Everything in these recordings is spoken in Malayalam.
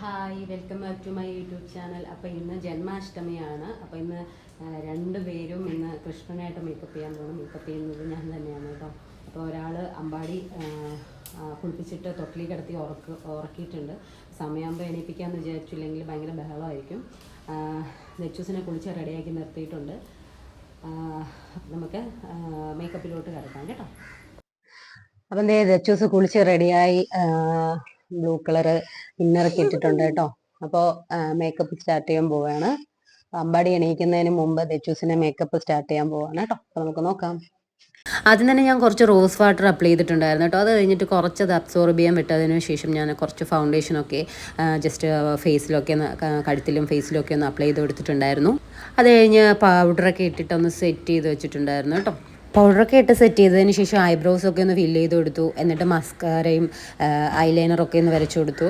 Hi welcome back to my YouTube channel. അപ്പോൾ ഇന്ന് ജന്മാഷ്ടമിയാണ്. അപ്പോൾ ഇന്ന് രണ്ടുപേരും ഇന്ന് കൃഷ്ണനായിട്ട് മേക്കപ്പ് ചെയ്യാൻ പോകണം മേക്കപ്പ് ചെയ്യുന്നത് ഞാൻ തന്നെയാണ് കേട്ടോ അപ്പോൾ ഒരാൾ അമ്പാടി കുളിപ്പിച്ചിട്ട് തൊട്ടിലി കിടത്തി ഉറക്ക് ഉറക്കിയിട്ടുണ്ട്. സമയമാകുമ്പോൾ എണീപ്പിക്കാമെന്ന് വിചാരിച്ചില്ലെങ്കിൽ ഭയങ്കര ബഹളമായിരിക്കും. നെച്ചൂസിനെ കുളിച്ച് റെഡിയാക്കി നിർത്തിയിട്ടുണ്ട്. നമുക്ക് മേക്കപ്പിലോട്ട് കിടക്കാം കേട്ടോ. അപ്പം ദേ ദച്ചൂസ് കുളിച്ച് റെഡിയായി. ബ്ലൂ കളർ ഇന്നറൊക്കെ ഇട്ടിട്ടുണ്ട് കേട്ടോ. അപ്പോൾ മേക്കപ്പ് സ്റ്റാർട്ട് ചെയ്യാൻ പോവുകയാണ് അമ്പാടി എണീക്കുന്നതിന് മുമ്പ് ദച്ചൂസിനെ മേക്കപ്പ് സ്റ്റാർട്ട് ചെയ്യാൻ പോവാണ് കേട്ടോ. അപ്പോൾ നമുക്ക് നോക്കാം. ആദ്യം തന്നെ ഞാൻ കുറച്ച് റോസ് വാട്ടർ അപ്ലൈ ചെയ്തിട്ടുണ്ടായിരുന്നു കേട്ടോ. അത് കഴിഞ്ഞിട്ട് കുറച്ച് അത് അബ്സോർബ് ചെയ്യാൻ വിട്ടതിന് ശേഷം ഞാൻ കുറച്ച് ഫൗണ്ടേഷനൊക്കെ ജസ്റ്റ് ഫേസിലൊക്കെ ഒന്ന് കഴുത്തിലും ഫേസിലൊക്കെ ഒന്ന് അപ്ലൈ ചെയ്ത് കൊടുത്തിട്ടുണ്ടായിരുന്നു. അത് കഴിഞ്ഞ് പൗഡറൊക്കെ ഇട്ടിട്ടൊന്ന് സെറ്റ് ചെയ്ത് വെച്ചിട്ടുണ്ടായിരുന്നു കേട്ടോ. പൗഡറൊക്കെ ഇട്ട് സെറ്റ് ചെയ്തതിന് ശേഷം ഐബ്രോസ് ഒക്കെ ഒന്ന് ഫില്ല് ചെയ്ത് കൊടുത്തു. എന്നിട്ട് മസ്കാരയും ഐലൈനറൊക്കെ ഒന്ന് വരച്ചു കൊടുത്തു.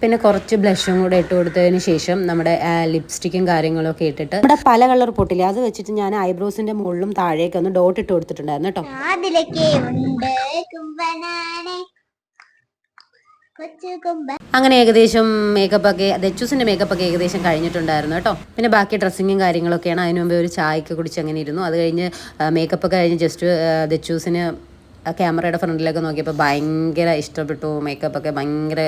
പിന്നെ കുറച്ച് ബ്ലഷും കൂടെ ഇട്ട് കൊടുത്തതിന് ശേഷം നമ്മുടെ ലിപ്സ്റ്റിക്കും കാര്യങ്ങളൊക്കെ ഇട്ടിട്ട് നമ്മുടെ പല കളർ പൊട്ടില്ല? അത് വെച്ചിട്ട് ഞാൻ ഐബ്രോസിന്റെ മുകളിലും താഴേക്ക് ഒന്ന് ഡോട്ട് ഇട്ട് കൊടുത്തിട്ടുണ്ടായിരുന്നു കേട്ടോ. ഉണ്ട് കൊച്ചു കുമ്പ അങ്ങനെ ഏകദേശം മേക്കപ്പ് ഒക്കെ ദച്ചൂസിന്റെ മേക്കപ്പ് ഒക്കെ ഏകദേശം കഴിഞ്ഞിട്ടുണ്ടായിരുന്നു കേട്ടോ. പിന്നെ ബാക്കി ഡ്രസ്സിങ്ങും കാര്യങ്ങളൊക്കെയാണ്. അതിനു മുമ്പേ ഒരു ചായയൊക്കെ കുടിച്ച് അങ്ങനെ ഇരുന്നു. അത് കഴിഞ്ഞ് മേക്കപ്പ് ഒക്കെ കഴിഞ്ഞ് ജസ്റ്റ് ദച്ചൂസിന് ക്യാമറയുടെ ഫ്രണ്ടിലൊക്കെ നോക്കിയപ്പോൾ ഭയങ്കര ഇഷ്ടപ്പെട്ടു. മേക്കപ്പ് ഒക്കെ ഭയങ്കര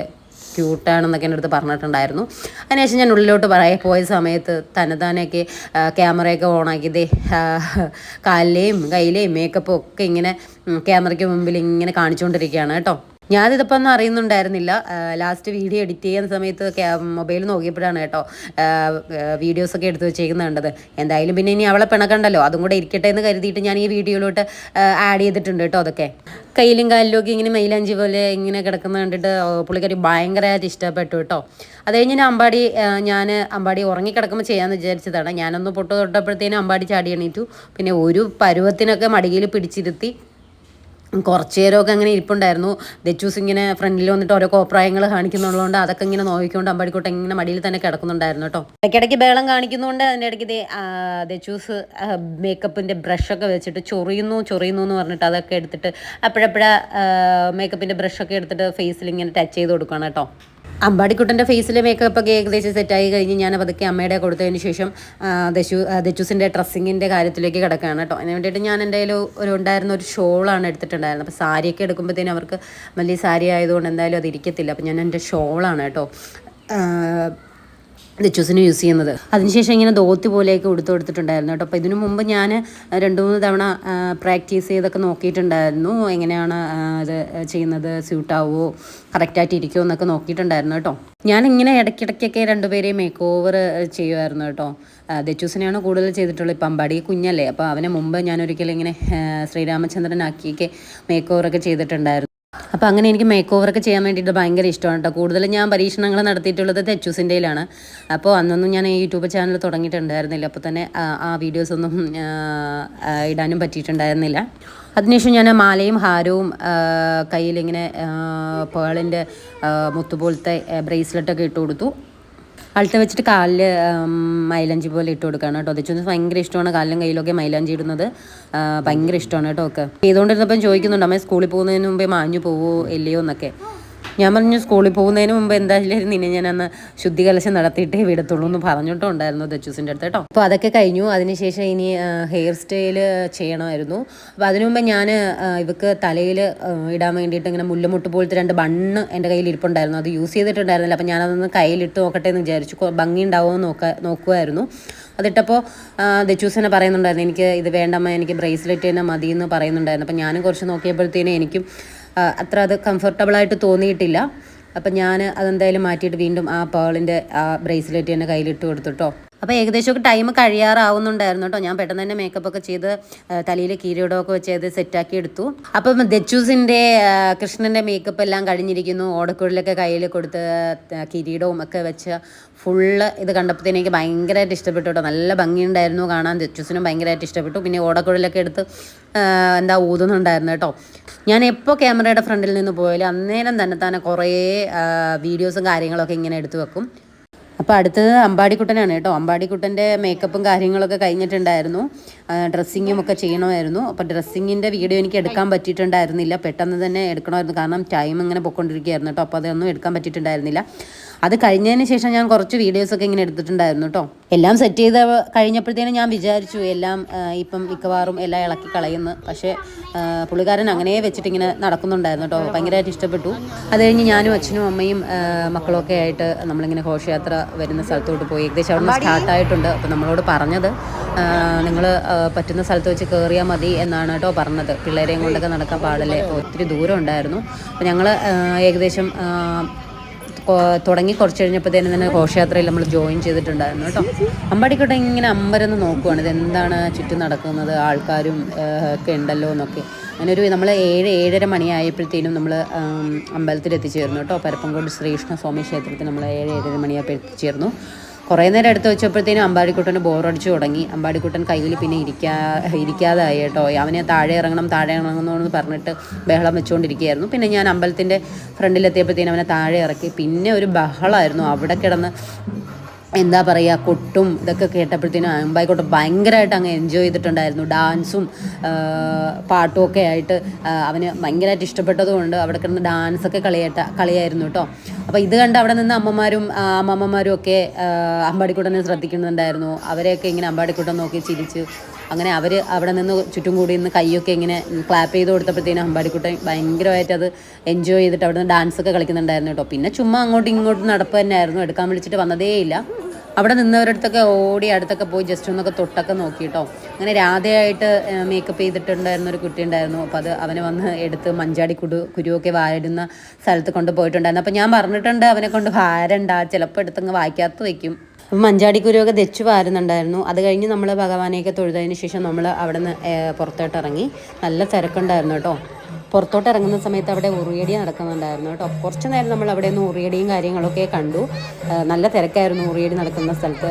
ക്യൂട്ടാണെന്നൊക്കെ എന്റെ അടുത്ത് പറഞ്ഞിട്ടുണ്ടായിരുന്നു. അതിനുശേഷം ഞാൻ ഉള്ളിലോട്ട് പറയ പോയ സമയത്ത് തന്നെത്താനെയൊക്കെ ക്യാമറയൊക്കെ ഓണാക്കി ഇതേ കാലിലെയും കയ്യിലെയും മേക്കപ്പും ഒക്കെ ഇങ്ങനെ ക്യാമറയ്ക്ക് മുമ്പിൽ ഇങ്ങനെ കാണിച്ചുകൊണ്ടിരിക്കുകയാണ് കേട്ടോ. ഞാനിതിപ്പോൾ ഒന്നും അറിയുന്നുണ്ടായിരുന്നില്ല. ലാസ്റ്റ് വീഡിയോ എഡിറ്റ് ചെയ്യുന്ന സമയത്ത് മൊബൈൽ നോക്കിയപ്പോഴാണ് കേട്ടോ വീഡിയോസൊക്കെ എടുത്ത് വെച്ചേക്കുന്നത് കണ്ടത്. എന്തായാലും പിന്നെ ഇനി അവളെ പിണക്കണ്ടല്ലോ അതും കൂടെ ഇരിക്കട്ടെ എന്ന് കരുതിയിട്ട് ഞാൻ ഈ വീഡിയോയിലോട്ട് ആഡ് ചെയ്തിട്ടുണ്ട് കേട്ടോ അതൊക്കെ. കയ്യിലും കാലിലും ഒക്കെ ഇങ്ങനെ മൈലാഞ്ചി പോലെ ഇങ്ങനെ കിടക്കുന്ന കണ്ടിട്ട് പുള്ളിക്കാരി ഭയങ്കരമായിട്ട് ഇഷ്ടപ്പെട്ടു കേട്ടോ. അത് കഴിഞ്ഞ് ഞാൻ അമ്പാടി ഞാൻ അമ്പാടി ഉറങ്ങിക്കിടക്കുമ്പോൾ ചെയ്യാമെന്ന് വിചാരിച്ചതാണ്. ഞാനൊന്ന് പൊട്ട് തൊട്ടപ്പോഴത്തേനും അമ്പാടി ചാടി എണീറ്റു. പിന്നെ ഒരു പരുവത്തിനൊക്കെ മടിയിൽ പിടിച്ചിരുത്തി. കുറച്ച് നേരമൊക്കെ അങ്ങനെ ഇരിപ്പുണ്ടായിരുന്നു. ദച്ചൂസ് ഇങ്ങനെ ഫ്രണ്ടിൽ വന്നിട്ട് ഓരോ കോപ്രായങ്ങൾ കാണിക്കുന്നുള്ളതുകൊണ്ട് അതൊക്കെ ഇങ്ങനെ നോക്കിക്കൊണ്ട് അമ്പടിക്കോട്ടെ ഇങ്ങനെ മടിയിൽ തന്നെ കിടക്കുന്നുണ്ടായിരുന്നു കേട്ടോ ഇടയ്ക്കിടയ്ക്ക് ബേളം കാണിക്കുന്നതുകൊണ്ട് അതിന്റെ ഇടയ്ക്ക് ദച്ചൂസ് മേക്കപ്പിന്റെ ബ്രഷൊക്കെ വെച്ചിട്ട് ചൊറിയുന്നു ചൊറിയുന്നു എന്ന് പറഞ്ഞിട്ട് അതൊക്കെ എടുത്തിട്ട് അപ്പോഴപ്പോഴ മേക്കപ്പിന്റെ ബ്രഷൊക്കെ എടുത്തിട്ട് ഫേസിൽ ഇങ്ങനെ ടച്ച് ചെയ്ത് കൊടുക്കുകയാണ് കേട്ടോ അമ്പാടിക്കുട്ടന്റെ ഫേസിലെ മേക്കപ്പ് ഒക്കെ ഏകദേശം സെറ്റായി കഴിഞ്ഞ് ഞാൻ അതൊക്കെ അമ്മയുടെ കൊടുത്തതിന് ശേഷം ദശു ദശുസിന്റെ ഡ്രസ്സിങ്ങിന്റെ കാര്യത്തിലേക്ക് കിടക്കുകയാണ് കേട്ടോ. അതിന് വേണ്ടിയിട്ട് ഞാൻ എന്റെ ഒരു ഉണ്ടായിരുന്ന ഒരു ഷോളാണ് എടുത്തിട്ടുണ്ടായിരുന്നത്. അപ്പോൾ സാരിയൊക്കെ എടുക്കുമ്പോഴത്തേനും അവർക്ക് വലിയ സാരി ആയതുകൊണ്ട് എന്തായാലും അത് ഇരിക്കത്തില്ല. അപ്പോൾ ഞാൻ എന്റെ ഷോളാണ് കേട്ടോ. ദച്ചൂസിന് യൂസ് ചെയ്യുന്നത്. അതിനുശേഷം ഇങ്ങനെ ധോത്തി പോലെയൊക്കെ ഉടുത്ത് കൊടുത്തിട്ടുണ്ടായിരുന്നു കേട്ടോ. അപ്പോൾ ഇതിനു മുമ്പ് ഞാൻ രണ്ട് മൂന്ന് തവണ പ്രാക്ടീസ് ചെയ്തൊക്കെ നോക്കിയിട്ടുണ്ടായിരുന്നു. എങ്ങനെയാണ് ഇത് ചെയ്യുന്നത് സ്യൂട്ടാവോ കറക്റ്റായിട്ട് ഇരിക്കുമോ എന്നൊക്കെ നോക്കിയിട്ടുണ്ടായിരുന്നു കേട്ടോ. ഞാൻ ഇങ്ങനെ ഇടയ്ക്കിടയ്ക്കൊക്കെ രണ്ടുപേരെയും മേക്ക് ഓവർ ചെയ്യുമായിരുന്നു കേട്ടോ. ദച്ചൂസിനെയാണ് കൂടുതൽ ചെയ്തിട്ടുള്ളത്. ഇപ്പം അമ്പാടി കുഞ്ഞല്ലേ. അപ്പോൾ അവനെ മുമ്പ് ഞാൻ ഒരിക്കലും ഇങ്ങനെ ശ്രീരാമചന്ദ്രനാക്കിയൊക്കെ മേക്ക് ഓവറൊക്കെ ചെയ്തിട്ടുണ്ടായിരുന്നു. അപ്പോൾ അങ്ങനെ എനിക്ക് മേക്ക് ഓവറൊക്കെ ചെയ്യാൻ വേണ്ടിയിട്ട് ഭയങ്കര ഇഷ്ടമാണ് കേട്ടോ കൂടുതലും ഞാൻ പരീക്ഷണങ്ങൾ നടത്തിയിട്ടുള്ളത് തെച്ചൂസിന്റെയിലാണ് അപ്പോൾ അന്നൊന്നും ഞാൻ യൂട്യൂബ് ചാനൽ തുടങ്ങിയിട്ടുണ്ടായിരുന്നില്ല. അപ്പോൾ തന്നെ ആ, വീഡിയോസൊന്നും ഇടാനും പറ്റിയിട്ടുണ്ടായിരുന്നില്ല. അതിനുശേഷം ഞാൻ മാലയും ഹാരവും കയ്യിലിങ്ങനെ പേളിന്റെ മുത്തുപോലത്തെ ബ്രേസ്ലെറ്റൊക്കെ ഇട്ട് കൊടുത്തു അൾട്ട് വെച്ചിട്ട് കാലിൽ മൈലഞ്ചി പോലെ ഇട്ട് കൊടുക്കുകയാണ് കേട്ടോ. അതെച്ചു ഭയങ്കര ഇഷ്ടമാണ്. കാലിലും കയ്യിലൊക്കെ മൈലഞ്ചി ഇടുന്നത്. ഭയങ്കര ഇഷ്ടമാണ് കേട്ടോ ഒക്കെ. ചെയ്തുകൊണ്ടിരുന്നപ്പം ചോദിക്കുന്നുണ്ട് അമ്മ സ്കൂളിൽ പോകുന്നതിന് മുമ്പേ മാഞ്ഞു പോവോ ഇല്ലയോ എന്നൊക്കെ. ഞാൻ പറഞ്ഞു സ്കൂളിൽ പോകുന്നതിന് മുമ്പ് എന്തായാലും നിന്നെ ഞാൻ അന്ന് ശുദ്ധി കലശം നടത്തിയിട്ടേ വിടത്തുള്ളൂ എന്ന് പറഞ്ഞിട്ടും ഉണ്ടായിരുന്നു ദച്ചൂസിന്റെ അടുത്ത് കേട്ടോ. അപ്പോൾ അതൊക്കെ കഴിഞ്ഞു. അതിനുശേഷം ഇനി ഹെയർ സ്റ്റൈൽ ചെയ്യണമായിരുന്നു. അപ്പോൾ അതിനു മുമ്പ് ഞാൻ ഇവക്ക് തലയിൽ ഇടാൻ വേണ്ടിയിട്ട് ഇങ്ങനെ മുല്ലമുട്ട് പോലത്തെ രണ്ട് ബണ്ണ് എന്റെ കയ്യിൽ ഇരിപ്പുണ്ടായിരുന്നു. അത് യൂസ് ചെയ്തിട്ടുണ്ടായിരുന്നില്ല. അപ്പോൾ ഞാനതൊന്ന് കയ്യിലിട്ട് നോക്കട്ടെ എന്ന് വിചാരിച്ചു. ഭംഗി ഉണ്ടാവുമോ നോക്ക നോക്കുമായിരുന്നു. അതിട്ടപ്പോൾ ദച്ചൂസനെ പറയുന്നുണ്ടായിരുന്നു എനിക്ക് ഇത് വേണ്ടമ്മ എനിക്ക് ബ്രേസ്ലെറ്റ് തന്നെ മതി എന്ന് പറയുന്നുണ്ടായിരുന്നു. അപ്പോൾ ഞാനും കുറച്ച് നോക്കിയപ്പോഴത്തേനും എനിക്കും അത്ര അത് കംഫർട്ടബിളായിട്ട് തോന്നിയിട്ടില്ല. അപ്പം ഞാൻ അതെന്തായാലും മാറ്റിയിട്ട് വീണ്ടും ആ പേളിന്റെ ആ ബ്രേസ്ലെറ്റ് തന്നെ കയ്യിലിട്ട് കൊടുത്തുട്ടോ അപ്പോൾ ഏകദേശമൊക്കെ ടൈം കഴിയാറാവുന്നുണ്ടായിരുന്നു കേട്ടോ ഞാൻ പെട്ടെന്ന് തന്നെ മേക്കപ്പ് ഒക്കെ ചെയ്ത് തലയിൽ കീരിയോടൊക്കെ വെച്ച് അത് സെറ്റാക്കി എടുത്തു. അപ്പം ദച്ചൂസിന്റെ കൃഷ്ണന്റെ മേക്കപ്പ് എല്ലാം കഴിഞ്ഞിരിക്കുന്നു. ഓടക്കുഴലൊക്കെ കയ്യിൽ കൊടുത്ത് കിരീടവും ഒക്കെ വെച്ച് ഫുള്ള് ഇത് കണ്ടപ്പോഴത്തേനെനിക്ക് ഭയങ്കരമായിട്ട് ഇഷ്ടപ്പെട്ടു കേട്ടോ നല്ല ഭംഗിയുണ്ടായിരുന്നു കാണാൻ. ദച്ചൂസിനും ഭയങ്കരമായിട്ട് ഇഷ്ടപ്പെട്ടു. പിന്നെ ഓടക്കുഴലൊക്കെ എടുത്ത് എന്താ ഊതുന്നുണ്ടായിരുന്നു കേട്ടോ ഞാൻ എപ്പോൾ ക്യാമറയുടെ ഫ്രണ്ടിൽ നിന്ന് പോയാലും അന്നേരം തന്നെ തന്നെ കുറേ വീഡിയോസും കാര്യങ്ങളൊക്കെ ഇങ്ങനെ എടുത്തു വെക്കും. അപ്പോൾ അടുത്തത് അമ്പാടിക്കുട്ടനാണ് കേട്ടോ. അമ്പാടിക്കുട്ടന്റെ മേക്കപ്പും കാര്യങ്ങളൊക്കെ കഴിഞ്ഞിട്ടുണ്ടായിരുന്നു. ഡ്രസ്സിങ്ങും ഒക്കെ ചെയ്യണമായിരുന്നു. അപ്പോൾ ഡ്രസ്സിങ്ങിന്റെ വീഡിയോ എനിക്ക് എടുക്കാൻ പറ്റിയിട്ടുണ്ടായിരുന്നില്ല. പെട്ടെന്ന് തന്നെ എടുക്കണമായിരുന്നു. കാരണം ടൈം ഇങ്ങനെ പൊയ്ക്കൊണ്ടിരിക്കുകയായിരുന്നു കേട്ടോ. അപ്പോൾ അതൊന്നും എടുക്കാൻ പറ്റിയിട്ടുണ്ടായിരുന്നില്ല. അത് കഴിഞ്ഞതിന് ശേഷം ഞാൻ കുറച്ച് വീഡിയോസൊക്കെ ഇങ്ങനെ എടുത്തിട്ടുണ്ടായിരുന്നു കേട്ടോ എല്ലാം സെറ്റ് ചെയ്ത് കഴിഞ്ഞപ്പോഴത്തേനും ഞാൻ വിചാരിച്ചു എല്ലാം ഇപ്പം മിക്കവാറും എല്ലാം ഇളക്കി കളയുന്ന. പക്ഷേ പുള്ളിക്കാരൻ അങ്ങനെ വെച്ചിട്ട് ഇങ്ങനെ നടക്കുന്നുണ്ടായിരുന്നു കേട്ടോ ഭയങ്കരമായിട്ട് ഇഷ്ടപ്പെട്ടു. അത് കഴിഞ്ഞ് ഞാനും അച്ഛനും അമ്മയും മക്കളൊക്കെ ആയിട്ട് നമ്മളിങ്ങനെ ഘോഷയാത്ര വരുന്ന സ്ഥലത്തോട്ട് പോയി. ഏകദേശം അവിടെ സ്റ്റാർട്ടായിട്ടുണ്ട് അപ്പോൾ നമ്മളോട് പറഞ്ഞത് നിങ്ങൾ പറ്റുന്ന സ്ഥലത്ത് വെച്ച് കയറിയാൽ മതി എന്നാണ് കേട്ടോ പറഞ്ഞത്. പിള്ളേരെയും കൊണ്ടൊക്കെ നടക്കാൻ പാടില്ലേ? ഒത്തിരി ദൂരം ഉണ്ടായിരുന്നു. അപ്പോൾ ഞങ്ങൾ ഏകദേശം തുടങ്ങി കുറച്ച് കഴിഞ്ഞപ്പോൾ തന്നെ ഘോഷയാത്രയിൽ നമ്മൾ ജോയിൻ ചെയ്തിട്ടുണ്ടായിരുന്നു കേട്ടോ. അമ്പാടിക്കോട്ടെ ഇങ്ങനെ അമ്പരന്ന് നോക്കുവാണ്. ഇത് എന്താണ് ചുറ്റും നടക്കുന്നത്? ആൾക്കാരും ഒക്കെ ഉണ്ടല്ലോ എന്നൊക്കെ. അങ്ങനെ ഒരു നമ്മൾ ഏഴ് ഏഴര മണിയായപ്പോഴത്തേനും നമ്മൾ അമ്പലത്തിൽ എത്തിച്ചേർന്നു കേട്ടോ. പരപ്പങ്കോട് ശ്രീകൃഷ്ണ സ്വാമി ക്ഷേത്രത്തിൽ നമ്മൾ ഏഴ് ഏഴര മണിയായപ്പോൾ എത്തിച്ചേർന്നു. കുറേ നേരം എടുത്ത് വെച്ചപ്പോഴത്തേനും അമ്പാടിക്കുട്ടന് ബോറടിച്ചു തുടങ്ങി. അമ്പാടിക്കുട്ടൻ കയ്യിൽ പിന്നെ ഇരിക്കാ ഇരിക്കാതായി കേട്ടോ. അവനെ താഴെ ഇറങ്ങണം താഴെ ഇറങ്ങണം എന്ന് പറഞ്ഞിട്ട് ബഹളം വെച്ചുകൊണ്ടിരിക്കുകയായിരുന്നു. പിന്നെ ഞാൻ അമ്പലത്തിന്റെ ഫ്രണ്ടിലെത്തിയപ്പോഴത്തേനും അവനെ താഴെ ഇറക്കി. പിന്നെ ഒരു ബഹളമായിരുന്നു. അവിടെ കിടന്ന് എന്താ പറയുക കൊട്ടും ഇതൊക്കെ കേട്ടപ്പോഴത്തേനും അമ്പായിക്കോട്ടെ ഭയങ്കരമായിട്ട് അങ്ങ് എൻജോയ് ചെയ്തിട്ടുണ്ടായിരുന്നു. ഡാൻസും പാട്ടും ഒക്കെ ആയിട്ട് അവന് ഭയങ്കരമായിട്ട് ഇഷ്ടപ്പെട്ടതുകൊണ്ട് അവിടെ കിടന്ന് ഡാൻസൊക്കെ കളിയായിട്ട് കളിയായിരുന്നു കേട്ടോ അപ്പോൾ ഇത് കണ്ട് അവിടെ നിന്ന് അമ്മമാരും അമ്മമ്മമാരും ഒക്കെ അമ്പാടിക്കൂട്ടനെ ശ്രദ്ധിക്കുന്നുണ്ടായിരുന്നു. അവരെയൊക്കെ ഇങ്ങനെ അമ്പാടിക്കുട്ടൻ നോക്കി ചിരിച്ച് അങ്ങനെ അവർ അവിടെ നിന്ന് ചുറ്റും കൂടി നിന്ന് കൈയൊക്കെ ഇങ്ങനെ ക്ലാപ്പ് ചെയ്ത് കൊടുത്തപ്പോഴത്തേനും അമ്പാടിക്കുട്ടൻ ഭയങ്കരമായിട്ട് അത് എൻജോയ് ചെയ്തിട്ട് അവിടെ നിന്ന് ഡാൻസ് ഒക്കെ കളിക്കുന്നുണ്ടായിരുന്നു കേട്ടോ. പിന്നെ ചുമ്മാ അങ്ങോട്ടും ഇങ്ങോട്ടും നടപ്പ് തന്നെയായിരുന്നു. എടുക്കാൻ വിളിച്ചിട്ട് വന്നതേയില്ല അവിടെ നിന്നവരടുത്തൊക്കെ ഓടി അടുത്തൊക്കെ പോയി ജസ്റ്റ് ഒന്നൊക്കെ തൊട്ടൊക്കെ നോക്കി കേട്ടോ. അങ്ങനെ രാധയായിട്ട് മേക്കപ്പ് ചെയ്തിട്ടുണ്ടായിരുന്ന ഒരു കുട്ടി ഉണ്ടായിരുന്നു. അപ്പോൾ അത് അവനെ വന്ന് എടുത്ത് മഞ്ചാടി കുടു കുരുവൊക്കെ വാരുന്ന സ്ഥലത്ത് കൊണ്ടുപോയിട്ടുണ്ടായിരുന്നു അപ്പോൾ ഞാൻ പറഞ്ഞിട്ടുണ്ട് അവനെ കൊണ്ട് വാരണ്ട. ചിലപ്പോൾ എടുത്തങ്ങ് വായിക്കാത്ത വയ്ക്കും അപ്പം മഞ്ചാടിക്കുരുവൊക്കെ തെച്ചു വാരുന്നുണ്ടായിരുന്നു. അത് കഴിഞ്ഞ് നമ്മൾ ഭഗവാനെയൊക്കെ തൊഴുതതിന് ശേഷം നമ്മൾ അവിടെ നിന്ന് പുറത്തോട്ട് ഇറങ്ങി. നല്ല തിരക്കുണ്ടായിരുന്നു കേട്ടോ. പുറത്തോട്ട് ഇറങ്ങുന്ന സമയത്ത് അവിടെ ഉറിയടി നടക്കുന്നുണ്ടായിരുന്നു കേട്ടോ. കുറച്ച് നേരം നമ്മൾ അവിടെ നിന്ന് ഉറിയടിയും കാര്യങ്ങളൊക്കെ കണ്ടു. നല്ല തിരക്കായിരുന്നു ഉറിയടി നടക്കുന്ന സ്ഥലത്ത്.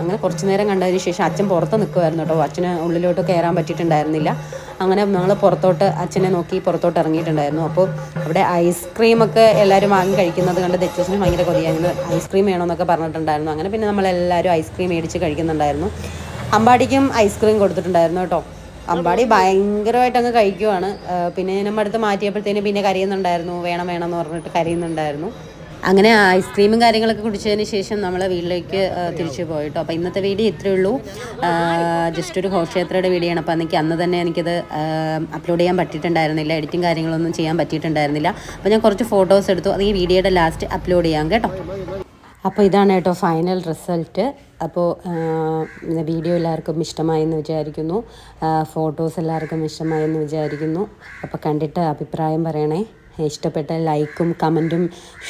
അങ്ങനെ കുറച്ച് നേരം കണ്ടതിന് ശേഷം അച്ഛൻ പുറത്ത് നിൽക്കുമായിരുന്നു കേട്ടോ. അച്ഛന് ഉള്ളിലോട്ട് കയറാൻ പറ്റിയിട്ടുണ്ടായിരുന്നില്ല. അങ്ങനെ ഞങ്ങൾ പുറത്തോട്ട് അച്ഛനെ നോക്കി പുറത്തോട്ട് ഇറങ്ങിയിട്ടുണ്ടായിരുന്നു. അപ്പോൾ അവിടെ ഐസ്ക്രീമൊക്കെ എല്ലാവരും വാങ്ങി കഴിക്കുന്നത് കണ്ട് ദച്ചൂസിന് ഭയങ്കര കൊതിയായിരുന്നു. ഐസ്ക്രീം വേണമെന്നൊക്കെ പറഞ്ഞിട്ടുണ്ടായിരുന്നു. അങ്ങനെ പിന്നെ നമ്മളെല്ലാവരും ഐസ്ക്രീം മേടിച്ച് കഴിക്കുന്നുണ്ടായിരുന്നു. അമ്പാടിക്കും ഐസ്ക്രീം കൊടുത്തിട്ടുണ്ടായിരുന്നു കേട്ടോ. അമ്പാടി ഭയങ്കരമായിട്ട് അങ്ങ് കഴിക്കുവാണ് പിന്നെ നമ്മുടെ അടുത്ത് മാറ്റിയപ്പോഴത്തേനും പിന്നെ കരയുന്നുണ്ടായിരുന്നു. വേണം വേണം എന്ന് പറഞ്ഞിട്ട് കരയുന്നുണ്ടായിരുന്നു. അങ്ങനെ ഐസ്ക്രീമും കാര്യങ്ങളൊക്കെ കുടിച്ചതിന് ശേഷം നമ്മൾ വീട്ടിലേക്ക് തിരിച്ചു പോയിട്ടോ. അപ്പോൾ ഇന്നത്തെ വീഡിയോ ഇത്രയേ ഉള്ളൂ. ജസ്റ്റ് ഒരു ഘോഷയാത്രയുടെ വീഡിയോ ആണ്. അപ്പോൾ അന്ന് തന്നെ എനിക്കത് അപ്ലോഡ് ചെയ്യാൻ പറ്റിയിട്ടുണ്ടായിരുന്നില്ല. എഡിറ്റിംഗ് കാര്യങ്ങളൊന്നും ചെയ്യാൻ പറ്റിയിട്ടുണ്ടായിരുന്നില്ല. അപ്പോൾ ഞാൻ കുറച്ച് ഫോട്ടോസ് എടുത്തു. അത് ഈ വീഡിയോയുടെ ലാസ്റ്റ് അപ്ലോഡ് ചെയ്യാം കേട്ടോ. അപ്പോൾ ഇതാണ് കേട്ടോ ഫൈനൽ റിസൾട്ട് അപ്പോൾ വീഡിയോ എല്ലാവർക്കും ഇഷ്ടമായെന്ന് വിചാരിക്കുന്നു. ഫോട്ടോസ് എല്ലാവർക്കും ഇഷ്ടമായെന്ന് വിചാരിക്കുന്നു. അപ്പോൾ കണ്ടിട്ട് അഭിപ്രായം പറയണേ. ഇഷ്ടപ്പെട്ട ലൈക്കും കമന്റും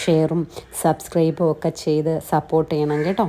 ഷെയറും സബ്സ്ക്രൈബും ഒക്കെ ചെയ്ത് സപ്പോർട്ട് ചെയ്യണം കേട്ടോ.